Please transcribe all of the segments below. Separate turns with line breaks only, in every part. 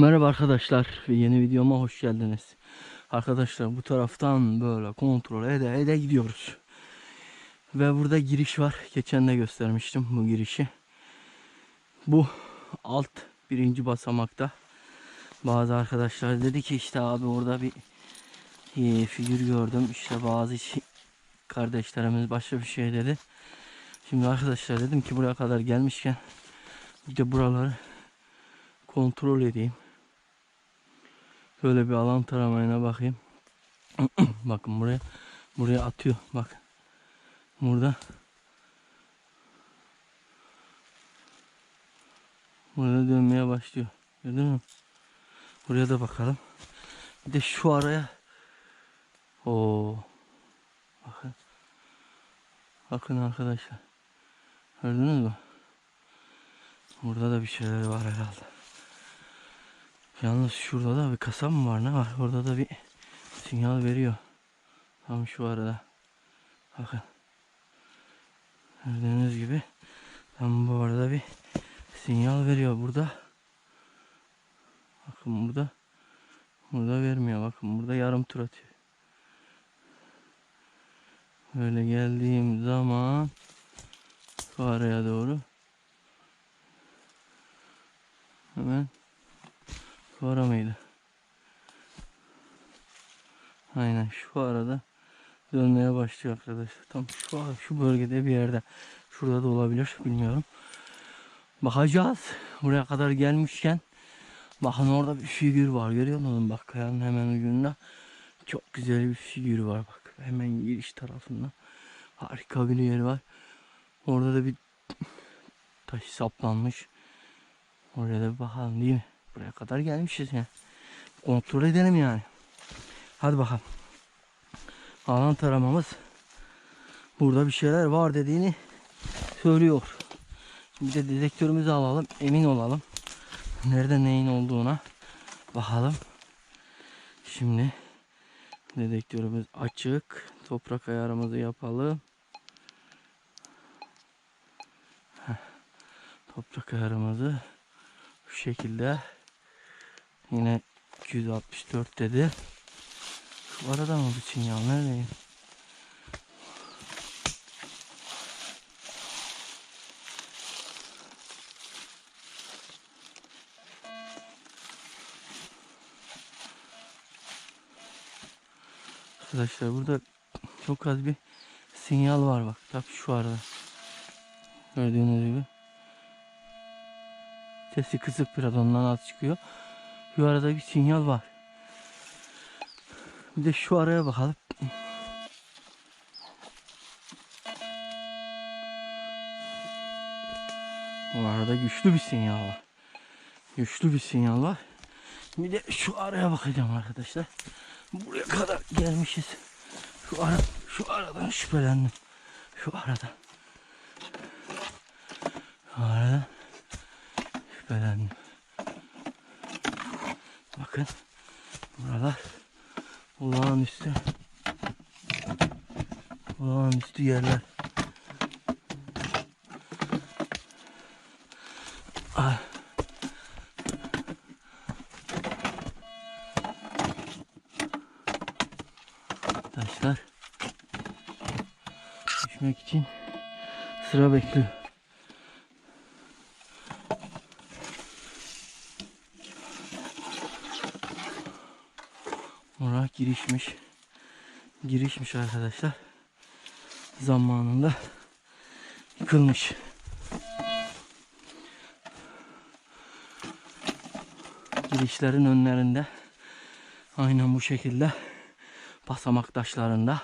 Merhaba arkadaşlar yeni videoma hoş geldiniz. Arkadaşlar bu taraftan böyle kontrol ede ede gidiyoruz. Ve burada giriş var. Geçen de göstermiştim bu girişi. Bu alt birinci basamakta. Bazı arkadaşlar dedi ki işte abi orada bir e, figür gördüm. İşte bazı şi- kardeşlerimiz başka bir şey dedi. Şimdi arkadaşlar dedim ki buraya kadar gelmişken bir de buraları kontrol edeyim. Şöyle bir alan taramayına bakayım. Bakın buraya buraya atıyor. Bak. Burada Burada dönmeye başlıyor. Gördün mü? Buraya da bakalım. Bir de şu araya. Oo. Bakın. Bakın arkadaşlar. Gördünüz mü? Burada da bir şeyler var herhalde. Yalnız şurada da bir kasa mı var ne var? Orada da bir sinyal veriyor. Tam şu arada. Bakın. Gördüğünüz gibi tam bu arada bir sinyal veriyor burada. Bakın burada. Burada vermiyor. Bakın burada yarım tur atıyor. Böyle geldiğim zaman şu araya doğru hemen şu ara mıydı? Aynen şu arada dönmeye başlıyor arkadaşlar. Tam şu şu bölgede bir yerde. Şurada da olabilir bilmiyorum. Bakacağız. Buraya kadar gelmişken bakın orada bir figür var. Görüyor musun? Bak kayanın hemen ucunda çok güzel bir figür var bak. Hemen giriş tarafında. Harika bir yer var. Orada da bir taş saplanmış. Oraya da bakalım değil mi? Buraya kadar gelmişiz yani. Kontrol edelim yani. Hadi bakalım. Alan taramamız burada bir şeyler var dediğini söylüyor. Bir de dedektörümüzü alalım. Emin olalım. Nerede neyin olduğuna bakalım. Şimdi dedektörümüz açık. Toprak ayarımızı yapalım. Heh. Toprak ayarımızı bu şekilde yine 264 dedi. Şu arada mı bu sinyal neredeyim? Arkadaşlar burada çok az bir sinyal var bak. Tabii şu arada. Gördüğünüz gibi. Sesi kısık biraz ondan az çıkıyor. Şu arada bir sinyal var. Bir de şu araya bakalım. Bu arada güçlü bir sinyal var. Güçlü bir sinyal var. Bir de şu araya bakacağım arkadaşlar. Buraya kadar gelmişiz. Şu ara, şu aradan şüphelendim. Şu aradan. Şu aradan şüphelendim. Bakın. Buralar olağanüstü olağanüstü yerler. Ah. Taşlar düşmek için sıra bekliyor. Oraya girişmiş. Girişmiş arkadaşlar. Zamanında yıkılmış. Girişlerin önlerinde aynen bu şekilde basamak taşlarında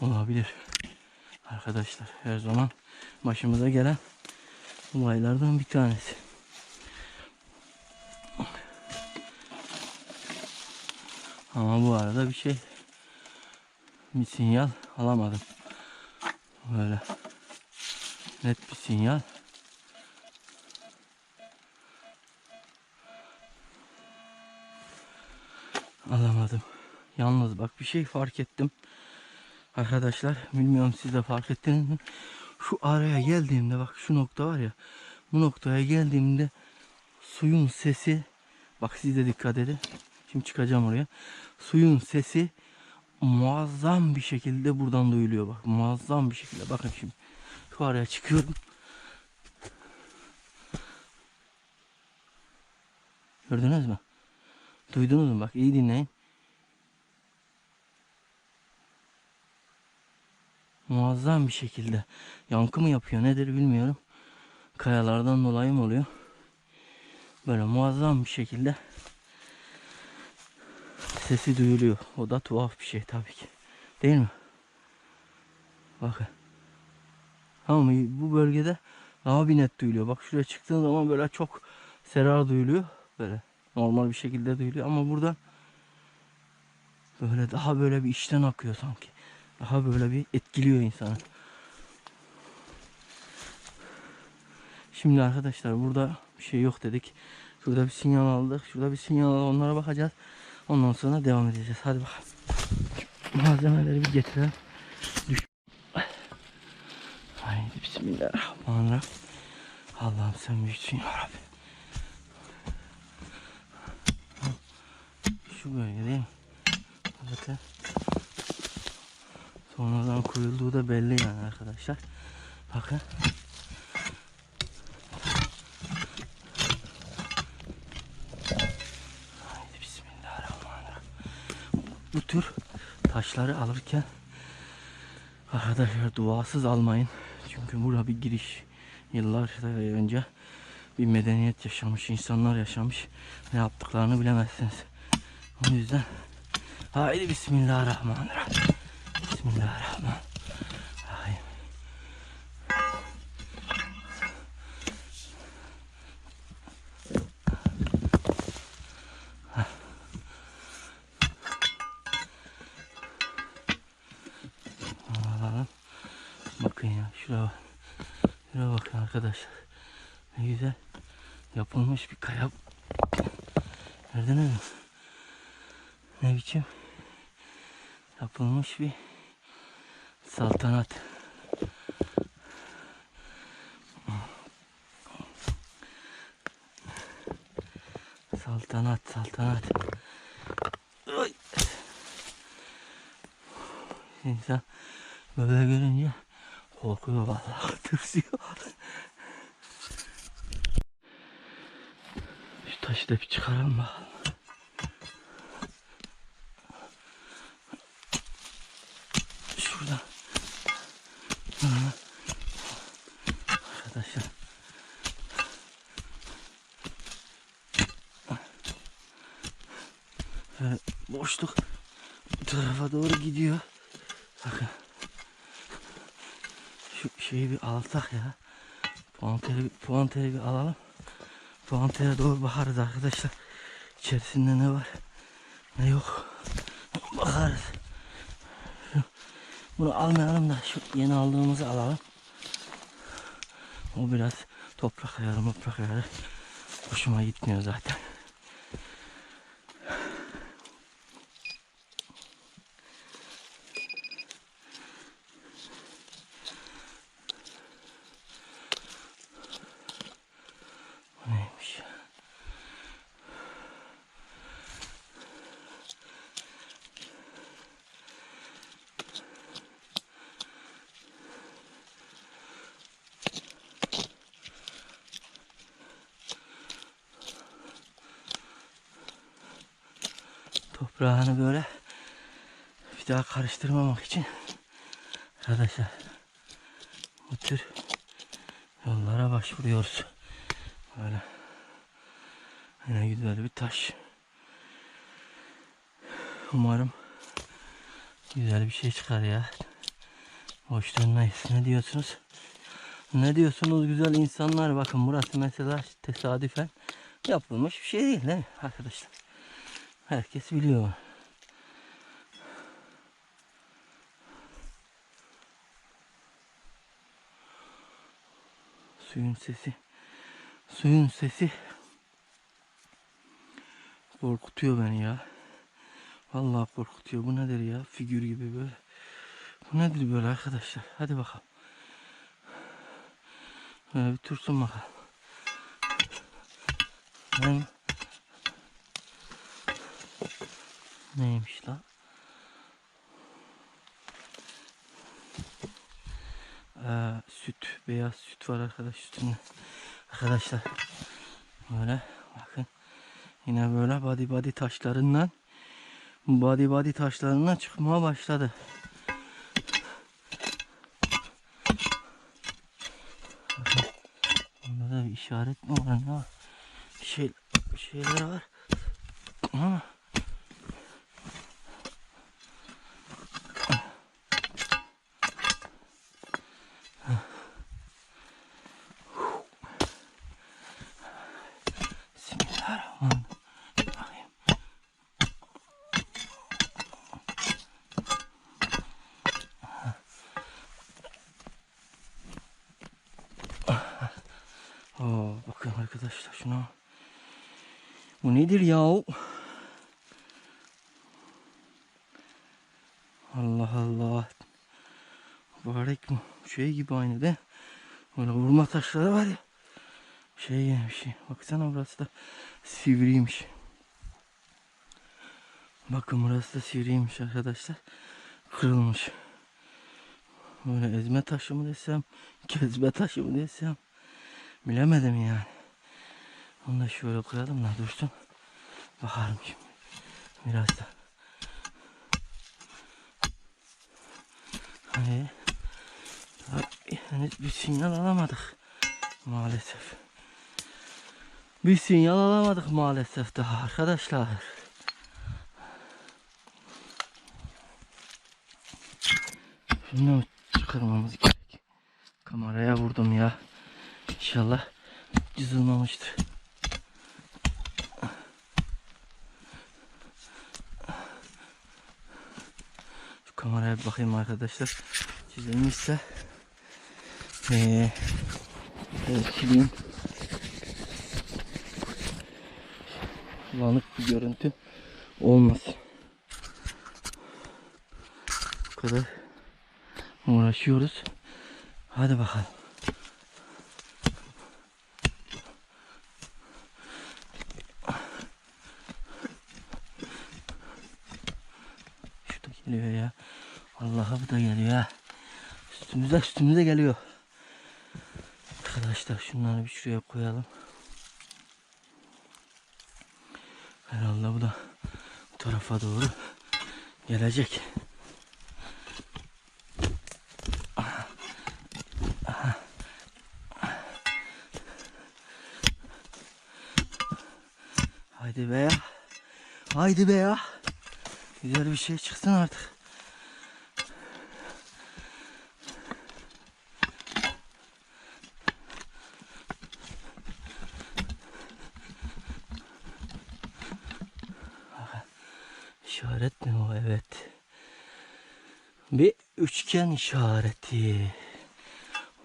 olabilir. Arkadaşlar her zaman başımıza gelen olaylardan bir tanesi. Ama bu arada bir şey bir sinyal alamadım. Böyle net bir sinyal. Alamadım. Yalnız bak bir şey fark ettim. Arkadaşlar bilmiyorum siz de fark ettiniz mi? şu araya geldiğimde bak şu nokta var ya bu noktaya geldiğimde suyun sesi bak siz de dikkat edin. Şimdi çıkacağım oraya. Suyun sesi muazzam bir şekilde buradan duyuluyor bak. Muazzam bir şekilde. Bakın şimdi. Şu araya çıkıyorum. Gördünüz mü? Duydunuz mu? Bak iyi dinleyin. Muazzam bir şekilde. Yankı mı yapıyor nedir bilmiyorum. Kayalardan dolayı mı oluyor? Böyle muazzam bir şekilde sesi duyuluyor. O da tuhaf bir şey tabii ki. Değil mi? Bakın. Ama bu bölgede daha bir net duyuluyor. Bak şuraya çıktığın zaman böyle çok serar duyuluyor. Böyle normal bir şekilde duyuluyor. Ama burada böyle daha böyle bir içten akıyor sanki. Daha böyle bir etkiliyor insanı. Şimdi arkadaşlar burada bir şey yok dedik. Şurada bir sinyal aldık. Şurada bir sinyal aldık. Onlara bakacağız. Ondan sonra devam edeceğiz. Hadi bakalım. Malzemeleri bir getirelim. Düş. Haydi bismillahirrahmanirrahim. Allah'ım sen büyüksün ya Rabbi. Şu bölge değil mi? Zaten sonradan koyulduğu da belli yani arkadaşlar. Bakın. Haydi bismillahirrahmanirrahim. Bu tür taşları alırken arkadaşlar duasız almayın. Çünkü burada bir giriş yıllar önce bir medeniyet yaşamış, insanlar yaşamış. Ne yaptıklarını bilemezsiniz. O yüzden haydi bismillahirrahmanirrahim. Bismillahirrahmanirrahim. Alalım. Bakın ya şuraya bak. Şuraya bakın arkadaşlar. Ne güzel yapılmış bir kaya. Gördünüz mü? Ne biçim yapılmış bir saltanat. Saltanat, saltanat. İnsan böyle görünce korkuyor vallahi tırsıyor. Şu taşı bir çıkaralım bakalım. Şurada. Ha. Arkadaşlar. Böyle boşluk bu tarafa doğru gidiyor. Bakın. Şu şeyi bir alsak ya. Puanteri, puanteri bir alalım. Puantere doğru bakarız arkadaşlar. İçerisinde ne var ne yok. Bakarız. Şu, bunu almayalım da şu yeni aldığımızı alalım. O biraz toprak ayarı toprak ayarı. Hoşuma gitmiyor zaten. Toprağını böyle bir daha karıştırmamak için arkadaşlar bu tür yollara başvuruyoruz. Böyle. Yine güzel bir taş. Umarım güzel bir şey çıkar ya. Boş dönmeyiz. Ne diyorsunuz? Ne diyorsunuz güzel insanlar? Bakın burası mesela tesadüfen yapılmış bir şey değil değil mi arkadaşlar? Herkes biliyor. Suyun sesi. Suyun sesi korkutuyor beni ya. Vallahi korkutuyor. Bu nedir ya? Figür gibi böyle. Bu nedir böyle arkadaşlar? Hadi bakalım. Şöyle bir tursun bakalım. Hem neymiş lan? Ee, süt, beyaz süt var arkadaş üstünde. Arkadaşlar böyle bakın yine böyle body body taşlarından body body taşlarından çıkmaya başladı. Bakın, Burada da bir işaret mi var ne var? Şey, şeyler var. Ama Bismillahirrahmanirrahim. Oo, bakın arkadaşlar şuna. Bu nedir ya? Allah Allah. Mübarek mi? Şey gibi aynı de. Böyle vurma taşları var ya. Şey gibi bir şey. Baksana burası da sivriymiş. Bakın burası da sivriymiş arkadaşlar. Kırılmış. Böyle ezme taşı mı desem, kezme taşı mı desem bilemedim yani. Onu da şöyle koyalım da dursun. Bakalım şimdi. Biraz da. Hani henüz bir sinyal alamadık maalesef. Bir sinyal alamadık maalesef daha arkadaşlar. Şunu çıkarmamız gerek. Kameraya vurdum ya. İnşallah cızılmamıştır. Şu kameraya bir bakayım arkadaşlar. Çizilmişse ee, evet, sileyim. Bulanık bir görüntü olmasın. Bu kadar uğraşıyoruz. Hadi bakalım. Şu da geliyor ya. Allah'a bu da geliyor ha. Üstümüze üstümüze geliyor. Arkadaşlar şunları bir şuraya koyalım. Herhalde bu da bu tarafa doğru gelecek. Haydi be ya. Haydi be ya. Güzel bir şey çıksın artık. İşaret mi o? Evet. Bir üçgen işareti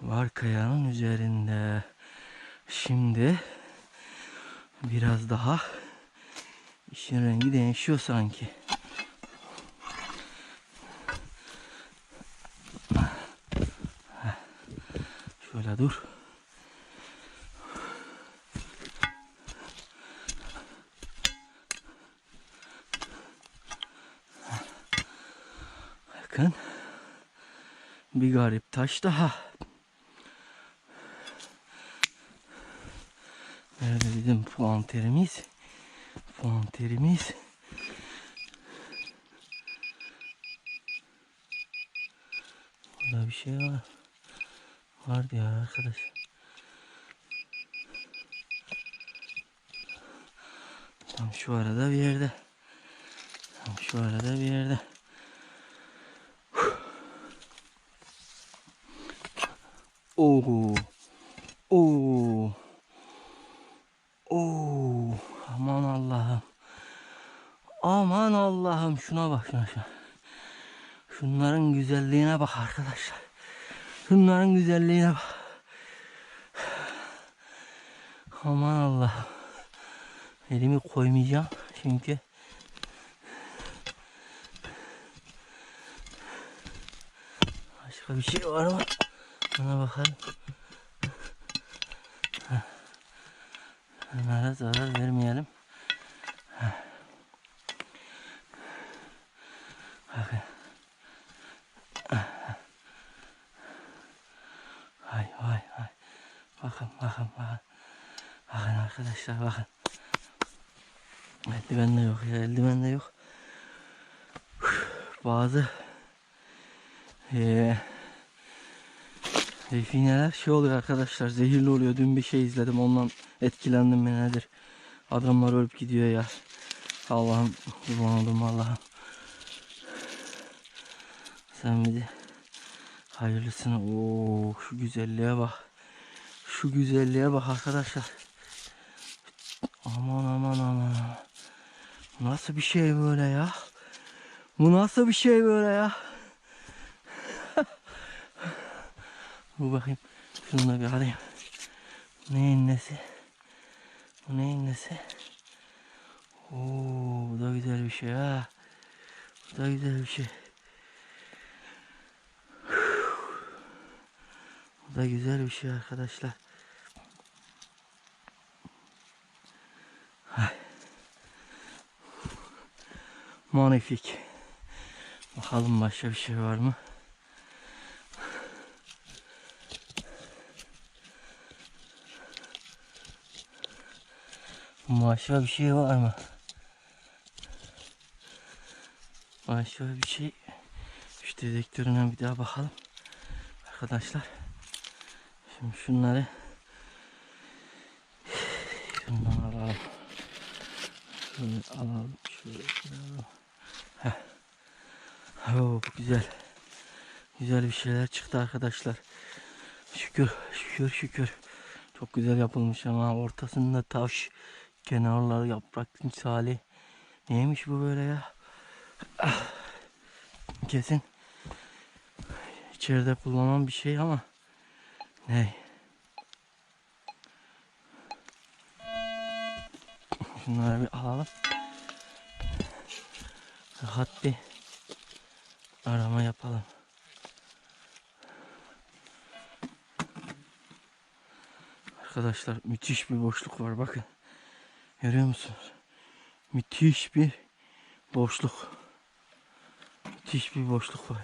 var kayanın üzerinde. Şimdi biraz daha işin rengi değişiyor sanki. Şöyle dur. Bakın. Bir garip taş daha. Nerede bizim puanterimiz? Puanterimiz. Burada bir şey var. Vardı ya arkadaş. Tam şu arada bir yerde. Tam şu arada bir yerde. Oo. Oo. Oo. Aman Allah'ım. Aman Allah'ım şuna bak şuna şuna. Şunların güzelliğine bak arkadaşlar. Şunların güzelliğine bak. Aman Allah'ım. Elimi koymayacağım çünkü başka bir şey var mı? Ona bakalım. Onlara zarar vermeyelim. Bakın. Hay hay hay. Bakın bakın bakın. Bakın arkadaşlar bakın. Eldiven de yok ya eldiven de yok. Bazı eee Defineler şey oluyor arkadaşlar zehirli oluyor. Dün bir şey izledim ondan etkilendim ben nedir. Adamlar ölüp gidiyor ya. Allah'ım kurban Allah'ım. Sen bir de hayırlısına. Oo şu güzelliğe bak. Şu güzelliğe bak arkadaşlar. Aman aman aman. Nasıl bir şey böyle ya? Bu nasıl bir şey böyle ya? Dur bakayım. Şunu da bir alayım. Neyin nesi? Bu neyin nesi? Oo, bu da güzel bir şey ha. Bu da güzel bir şey. Bu da güzel bir şey arkadaşlar. Manifik. Bakalım başka bir şey var mı? Başka bir şey var mı? Başka bir şey. Şu dedektörüne bir daha bakalım. Arkadaşlar. Şimdi şunları şundan alalım. Şöyle alalım. Şöyle alalım. Heh. Güzel. Güzel bir şeyler çıktı arkadaşlar. Şükür, şükür, şükür. Çok güzel yapılmış ama ortasında taş, kenarları yaprak misali. Neymiş bu böyle ya? Ah. Kesin içeride kullanılan bir şey ama ne? Şunları bir alalım. Rahat bir arama yapalım. Arkadaşlar müthiş bir boşluk var bakın. Görüyor musunuz? Müthiş bir boşluk. Müthiş bir boşluk var.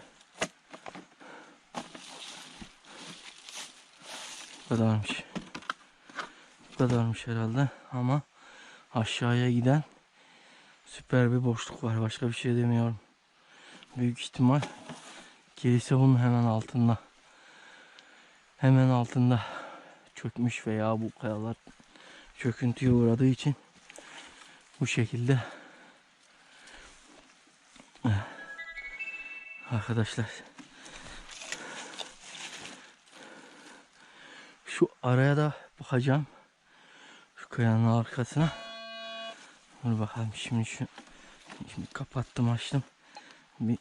Bu kadarmış. Bu kadarmış herhalde ama aşağıya giden süper bir boşluk var. Başka bir şey demiyorum. Büyük ihtimal kilise bunun hemen altında. Hemen altında çökmüş veya bu kayalar çöküntüye uğradığı için bu şekilde. Arkadaşlar. Şu araya da bakacağım. Şu kayanın arkasına. Dur bakalım şimdi şu şimdi kapattım açtım. Bir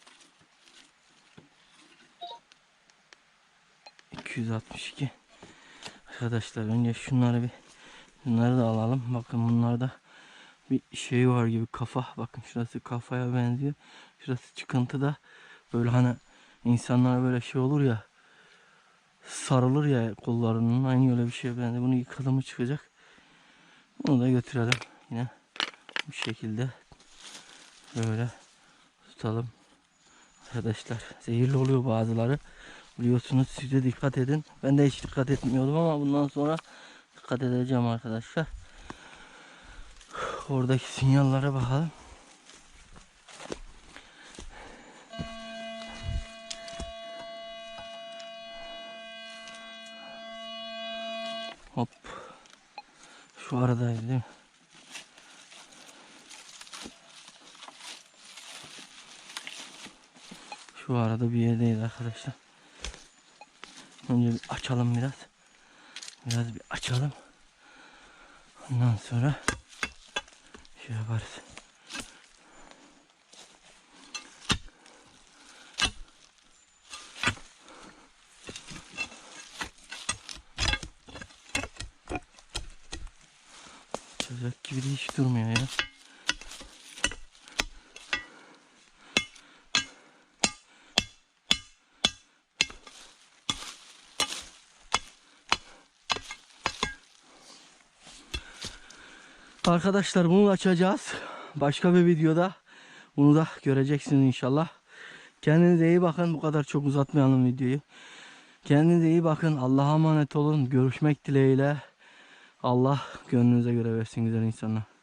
262 Arkadaşlar önce şunları bir bunları da alalım. Bakın bunlarda bir şey var gibi kafa. Bakın şurası kafaya benziyor. Şurası çıkıntı da böyle hani insanlar böyle şey olur ya sarılır ya kollarının aynı öyle bir şeye benziyor. Bunu yıkadı mı çıkacak. Bunu da götürelim yine bu şekilde böyle tutalım. Arkadaşlar zehirli oluyor bazıları. Biliyorsunuz siz de dikkat edin. Ben de hiç dikkat etmiyordum ama bundan sonra dikkat edeceğim arkadaşlar. Oradaki sinyallere bakalım. Hop. Şu aradaydı değil mi? Şu arada bir yerdeydi arkadaşlar. Önce bir açalım biraz. Biraz bir açalım. Ondan sonra şey yaparız. Çocuk gibi de hiç durmuyor ya. Arkadaşlar bunu açacağız. Başka bir videoda bunu da göreceksiniz inşallah. Kendinize iyi bakın. Bu kadar çok uzatmayalım videoyu. Kendinize iyi bakın. Allah'a emanet olun. Görüşmek dileğiyle. Allah gönlünüze göre versin güzel insanlar.